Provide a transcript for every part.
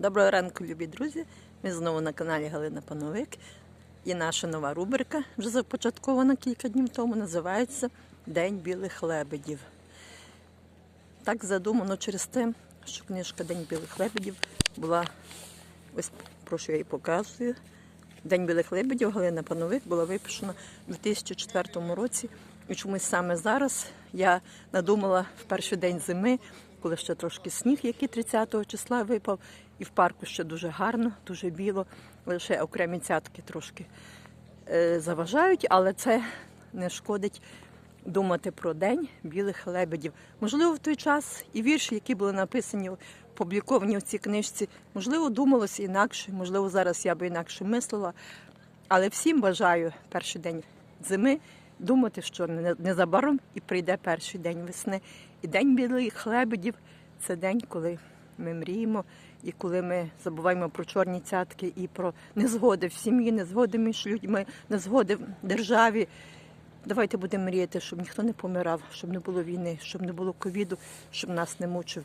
Доброго ранку, любі друзі! Ми знову на каналі Галина Пановик. І наша нова рубрика, вже започаткована кілька днів тому, називається День білих лебедів. Так задумано через те, що книжка День білих лебедів була, ось про що я її показую. День білих лебедів Галина Пановик була випущена у 2004 році. І чомусь саме зараз я надумала в перший день зими, коли ще трошки сніг, який 30 числа випав, і в парку ще дуже гарно, дуже біло, лише окремі цятки трошки е, заважають, але це не шкодить думати про день білих лебедів. Можливо, в той час і вірші, які були написані, опубліковані в цій книжці, можливо, думалося інакше, можливо, зараз я би інакше мислила. Але всім бажаю перший день зими думати, що незабаром і прийде перший день весни. І день білих лебедів це день, коли ми мріємо, і коли ми забуваємо про чорні цятки і про незгоди в сім'ї, незгоди між людьми, незгоди в державі. Давайте будемо мріяти, щоб ніхто не помирав, щоб не було війни, щоб не було ковіду, щоб нас не мучив.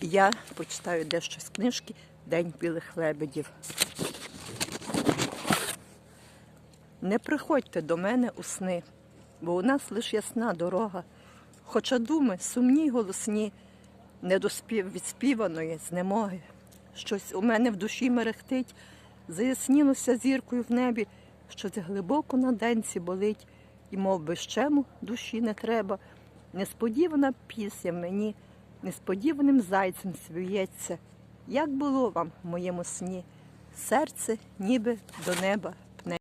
Я почитаю дещо з книжки День білих лебедів. Не приходьте до мене у сни, бо у нас лиш ясна дорога. Хоча думи сумні й голосні, не до спів відспіваної знемоги. Щось у мене в душі мерехтить, заяснілося зіркою в небі, що це глибоко на денці болить, і мов би щему душі не треба. Несподівана пісня мені, несподіваним зайцем свіється. Як було вам в моєму сні? Серце ніби до неба